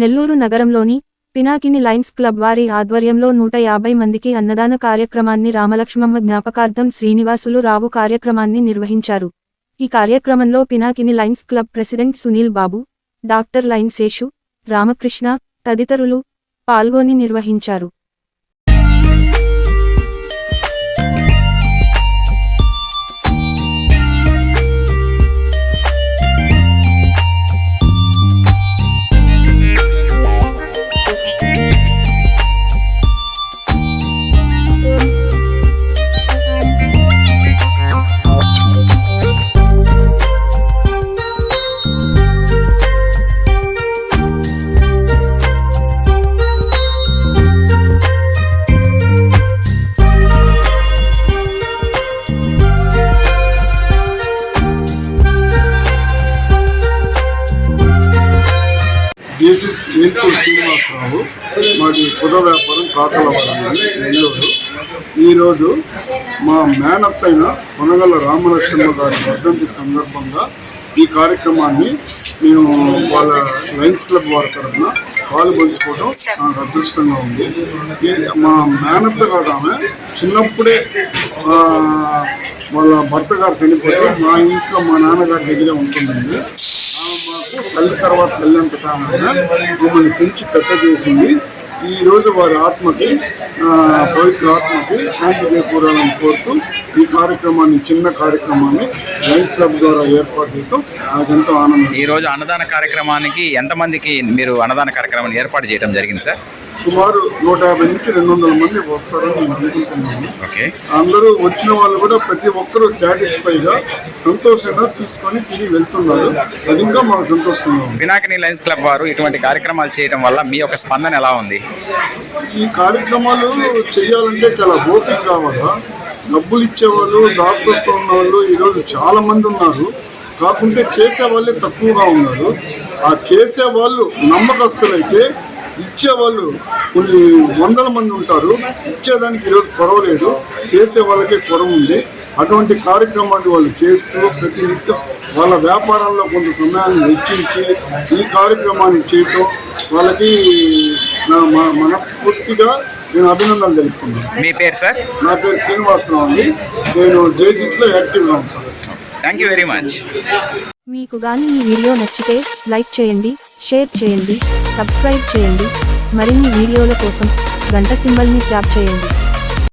నెల్లూరు నగరంలోని Pinakini lions club వారి ఆధ్వర్యంలో నూట యాభై మందికి అన్నదాన కార్యక్రమాన్ని రామలక్ష్మమ్మ జ్ఞాపకార్థం శ్రీనివాసులు రావు కార్యక్రమాన్ని నిర్వహించారు. ఈ కార్యక్రమంలో Pinakini lions club president Sunil Babu doctor లైన్సేషు Ramakrishna తదితరులు పాల్గొని నిర్వహించారు. జేసిస్ ఏల్చూరు శ్రీనివాసరావు మాది కుద వ్యాపారం కాకలవారం నెల్లూరు. ఈరోజు మా మేనప్ అయిన కొనగల రామలక్ష్మణ గారి వర్ధంతి సందర్భంగా ఈ కార్యక్రమాన్ని మేము వాళ్ళ లయన్స్ క్లబ్ వారి తరఫున పాలు పంచుకోవడం నాకు అదృష్టంగా ఉంది. మా మేనత్త గారు ఆమె చిన్నప్పుడే వాళ్ళ భర్త గారు చనిపోతే మా ఇంట్లో మా నాన్నగారి దగ్గరే ఉంటుందండి. కళ్ళ తల్లి తర్వాత తల్లి అంత కాకుండా మమ్మల్ని పెంచి పెద్ద చేసింది. ఈ రోజు వారి ఆత్మకి పవిత్ర ఆత్మకి శాంతి చేకూరాలని కోరుతూ ఈ కార్యక్రమాన్ని చిన్న కార్యక్రమాన్ని లయన్స్ క్లబ్ ద్వారా ఏర్పాటు చేయడం నాకెంతో ఆనందం. ఈ రోజు అన్నదాన కార్యక్రమానికి ఎంతమందికి మీరు అన్నదాన కార్యక్రమాన్ని ఏర్పాటు చేయడం జరిగింది సార్? సుమారు నూట యాభై నుంచి రెండు వందల మంది వస్తారని నేను అనుకుంటున్నాను. ఓకే. అందరూ వచ్చిన వాళ్ళు కూడా ప్రతి ఒక్కరూ సాటిస్ఫైగా సంతోషంగా తీసుకొని తిరిగి వెళ్తున్నారు. అది ఇంకా మాకు సంతోషంగా ఉంది. పినాకిని లయన్స్ క్లబ్ వారు ఇటువంటి కార్యక్రమాలు చేయడం వల్ల మీ యొక్క స్పందన ఎలా ఉంది? ఈ కార్యక్రమాలు చేయాలంటే చాలా ఓపిక కావాలా? డబ్బులు ఇచ్చేవాళ్ళు డాక్టర్తో ఉన్న వాళ్ళు ఈరోజు చాలా మంది ఉన్నారు. కాకుంటే చేసే వాళ్ళే తక్కువగా ఉన్నారు. ఆ చేసే వాళ్ళు నమ్మకస్తులైతే ఇచ్చేవాళ్ళు కొన్ని వందల మంది ఉంటారు. ఇచ్చేదానికి ఈరోజు కొరవలేదు. చేసే వాళ్ళకే కొరవ ఉంది. అటువంటి కార్యక్రమాన్ని వాళ్ళు చేస్తూ ప్రతి నిత్యం వాళ్ళ వ్యాపారాల్లో కొంత సమయాన్ని వెచ్చించి ఈ కార్యక్రమాన్ని చేయటం వాళ్ళకి నా మనస్ఫూర్తిగా నేను అభినందనలు తెలుపుతున్నాను మీ పేరు సార్? నా పేరు శ్రీనివాసరావు అండి. నేను జేసీస్లో యాక్టివ్గా ఉంటాను. థ్యాంక్ యూ వెరీ మచ్ మీకు గాని ఈ వీడియో నచ్చితే లైక్ చేయండి షేర్ చేయండి సబ్స్క్రైబ్ చేయండి. మరిన్ని వీడియోల కోసం గంట సింబల్ని ట్యాప్ చేయండి.